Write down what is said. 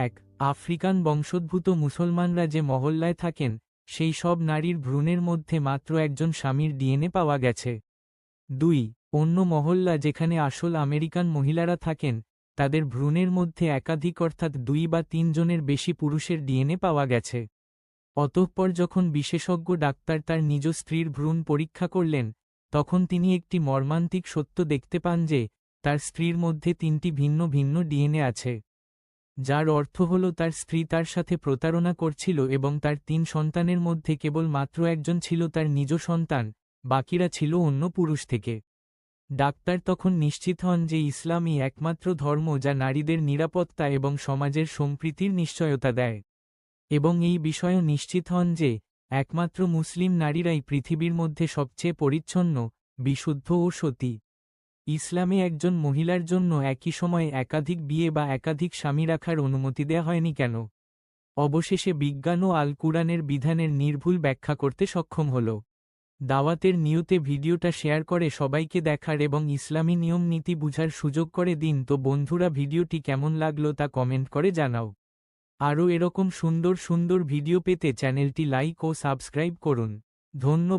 এক, আফ্রিকান বংশোদ্ভূত মুসলমানরা যে মহল্লায় থাকেন, সেই সব নারীর ভ্রূণের মধ্যে মাত্র একজন স্বামীর ডিএনএ পাওয়া গেছে। দুই, অন্য মহল্লা যেখানে আসল আমেরিকান মহিলারা থাকেন, তাদের ভ্রূণের মধ্যে একাধিক অর্থাৎ দুই বা তিনজনের বেশি পুরুষের ডিএনএ পাওয়া গেছে। অতঃপর যখন বিশেষজ্ঞ ডাক্তার তার নিজ স্ত্রীর ভ্রূণ পরীক্ষা করলেন, তখন তিনি একটি মর্মান্তিক সত্য দেখতে পান যে, তার স্ত্রীর মধ্যে তিনটি ভিন্ন ভিন্ন ডিএনএ আছে। যার অর্থ হল তার স্ত্রী তার সাথে প্রতারণা করছিল এবং তার তিন সন্তানের মধ্যে কেবল মাত্র একজন ছিল তার নিজ সন্তান, বাকিরা ছিল অন্য পুরুষ থেকে। ডাক্তার তখন নিশ্চিত হন যে ইসলামই একমাত্র ধর্ম যা নারীদের নিরাপত্তা এবং সমাজের সম্প্রীতির নিশ্চয়তা দেয়। এবং এই বিষয়েও নিশ্চিত হন যে, একমাত্র মুসলিম নারীরাই পৃথিবীর মধ্যে সবচেয়ে পরিচ্ছন্ন, বিশুদ্ধ ও সতী। ইসলামে একজন মহিলার জন্য একই সময়ে একাধিক বিয়ে বা একাধিক স্বামী রাখার অনুমতি দেয়া হয়নি কেন? অবশেষে বিজ্ঞান ও আল কুরআনের বিধানের নির্ভুল ব্যাখ্যা করতে সক্ষম হল। দাওয়াতের নিয়তে ভিডিওটা শেয়ার করে সবাইকে দেখার এবং ইসলামী নিয়ম নীতি বুঝার সুযোগ করে দিন। তো বন্ধুরা, ভিডিওটি কেমন লাগল তা কমেন্ট করে জানাও। আরও এরকম সুন্দর সুন্দর ভিডিও পেতে চ্যানেলটি লাইক ও সাবস্ক্রাইব করুন। ধন্যবাদ।